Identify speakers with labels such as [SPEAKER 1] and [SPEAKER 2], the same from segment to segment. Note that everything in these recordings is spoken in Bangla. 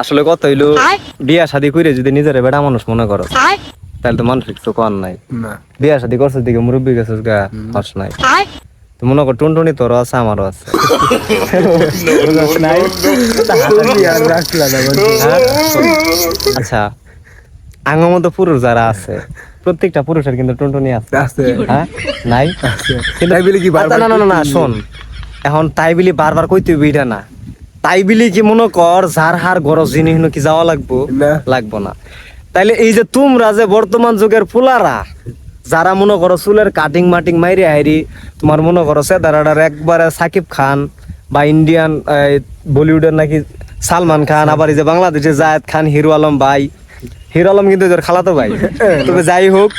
[SPEAKER 1] আসলে কত হইল বিয়া শাদি করে যদি নিজের বেটা মানুষ মনে করো তাহলে তো মানসিক তো কর নাই। বিয়া শাদি করছিস দিকে মুরব্বী গেছিস গা হস নাই। তো মনে কর টুনটুনি তোরও আছে আমারও আছে? আচ্ছা আঙ্গর মতো পুরুষ যারা আছে প্রত্যেকটা পুরুষের কিন্তু টুনটুনি আছে।
[SPEAKER 2] আছে।
[SPEAKER 1] হ্যাঁ? নাই?
[SPEAKER 2] বারবার
[SPEAKER 1] না না না শোন। এখন তাই বলি বারবার কইতে এটা না। তাই বলি কি মনে কর যার হার গরজ জিনিস কি যাওয়া লাগবো। লাগবো না। তাইলে এই যে তোমরা যে বর্তমান যুগের ফুলারা যারা মনে করো চুলের কাটিং মাটিং মাইরে হাইরি তোমার মনে করো সেদারাডার একবারে সাকিব খান বা ইন্ডিয়ান বলিউডের নাকি সালমান খান আবার এই যে বাংলাদেশে জায়েদ খান হিরো আলম ভাই। হিরো আলম কিন্তু এদের খালাতো ভাই। তবে যাই হোক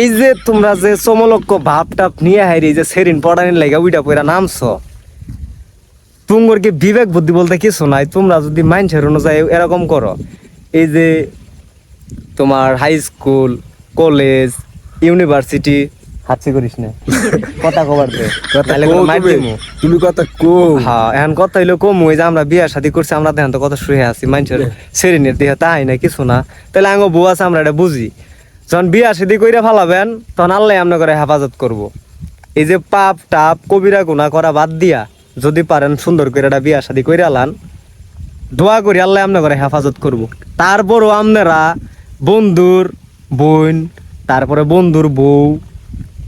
[SPEAKER 1] এই যে তোমরা যে চমলক্ষ ভাব টাপ নিয়ে হাইরি যে সেরিন পড়ানির লাগে উইটা পয়রা নামছো তুঙ্গর কি বিবেক বুদ্ধি বলতে কিছু নাই তোমরা যদি মাইন্ডসেট অনুযায়ী এরকম করো। এই যে তোমার হাই স্কুল কলেজ ইউনিভার্সিটি হাতছি করিস না। কথা কবার দে।
[SPEAKER 2] কথা তুমি। কথা কো
[SPEAKER 1] হ্যাঁ এখন কথা হইল কম। ওই যে আমরা বিয়া শাদি করছি আমরা দেখেন তো কত শুয়ে আছি মানুষের সেরিনের দেহে তাই না কিছু না। তাহলে আঙ্গ বউ আছে আমরা এটা বুঝি। যখন বিয়া শাদি কইরা ফালাবেন তখন আল্লাহ আমরা করে হেফাজত করব। এই যে পাপ টাপ কবিরা গুণা করা বাদ দিয়া যদি পারেন সুন্দর করে একটা বিয়া শাদি করে আলান দোয়া করি আল্লাহ আমরা করে হেফাজত করব। তারপরও আপনারা বন্ধুর বোন, তারপরে বন্ধুর বউ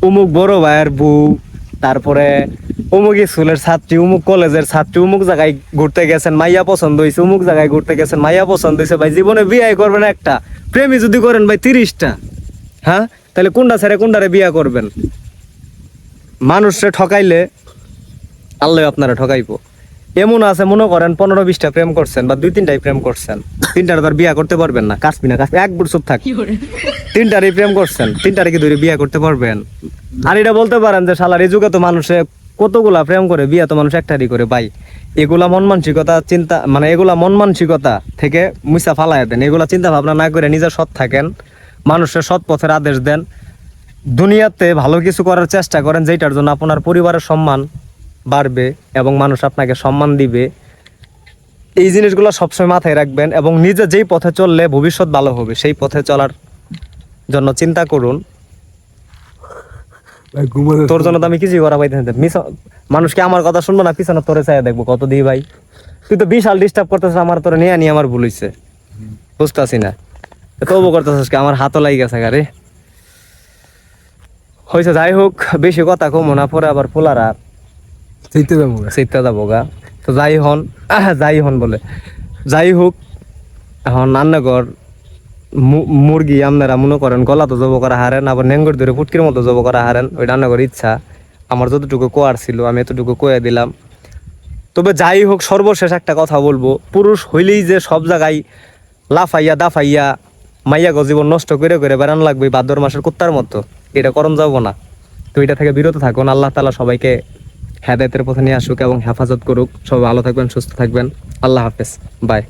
[SPEAKER 1] অমুক বড় ভাইয়ের বউ, তারপরে অমুক স্কুলের ছাত্রী অমুক কলেজের ছাত্রী অমুক জায়গায় ঘুরতে গেছেন, মাইয়া পছন্দ হয়েছে অমুক জায়গায় ঘুরতে গেছেন, মাইয়া পছন্দ হয়েছে, ভাই জীবনে বিয়ে করবেন একটা। প্রেমী যদি করেন ভাই তিরিশটা। হ্যাঁ? তাহলে কোনটা ছেড়ে কোনটারে বিয়ে করবেন? মানুষরে ঠকাইলে আল্লাহ আপনারা ঠকাইবো। এমন আছে মনে করেন পনেরো বিশটা প্রেম করছেন বা দুই তিনটাই প্রেম করছেন। তিনটার তার বিয়া করতে পারবেন না কাশবি না কাশবি এক চুপ থাক। তিনটারই প্রেম করছেন তিনটারে কি ধরে বিয়া করতে পারবেন? আর এটা বলতে পারেন যে শালার এই যুগে তো মানুষে কতগুলা প্রেম করে বিয়া তো মানুষ একটারই করে ভাই। এগুলা মন মানসিকতা চিন্তা মানে এগুলা মন মানসিকতা থেকে মুসা ফালাই দেন। এগুলা চিন্তা ভাবনা না করে নিজের সৎ থাকেন মানুষের সৎ পথের আদেশ দেন। দুনিয়াতে ভালো কিছু করার চেষ্টা করেন যেটার জন্য আপনার পরিবারের সম্মান বাড়বে এবং মানুষ আপনাকে সম্মান দিবে এই জিনিসগুলো সবসময় মাথায় রাখবেন এবং নিজে যেই পথে চললে ভবিষ্যৎ ভালো হবে সেই পথে চলার জন্য চিন্তা করুন। তোর জন্য তো আমি কিছুই করা পাইতে মানুষকে আমার কথা শুনব না? পিছনে তোরে চাই দেখব। কত দিই ভাই? তুই তো বিশাল ডিস্টার্ব করতেছিস আমার তোরে নিয়ে নিয়ে আমার ভুল হইছে। বুঝতেছি না। তবু করতেছিস আমার হাতও লাগি গেছে গাড়ি হয়েছে যাই হোক বেশি কথা কমো না পরে আবার পোলারা
[SPEAKER 2] সেইতে যাব
[SPEAKER 1] তো যাই হন যাই হন বলে। যাই হোক, এখন রান্নাঘর মুরগি আপনারা মনে করেন গলা তো জব করা হারেন, আবার নেঙ্গর ধরে ফুটকির মতো জব করা হারেন ওই রান্নাঘর ইচ্ছা। আমার যতটুকু কোয়ার ছিল, আমি এতটুকু কয়ে দিলাম। তবে যাই হোক, সর্বশেষ একটা কথা বলব। পুরুষ হইলেই যে সব জায়গায় লাফাইয়া, দাফাইয়া, মাইয়া গো জীবন নষ্ট করে করে বেড়ান লাগবে ভাদ্র মাসের কুত্তার মতো, এটা করণ যাব না। তো এটা থেকে বিরত থাকুন, আল্লাহ তালা সবাইকে হেদায়তের পথে নিয়ে আসুক এবং হেফাজত করুক। সবাই ভালো থাকবেন, সুস্থ থাকবেন। আল্লাহ হাফেজ। বাই।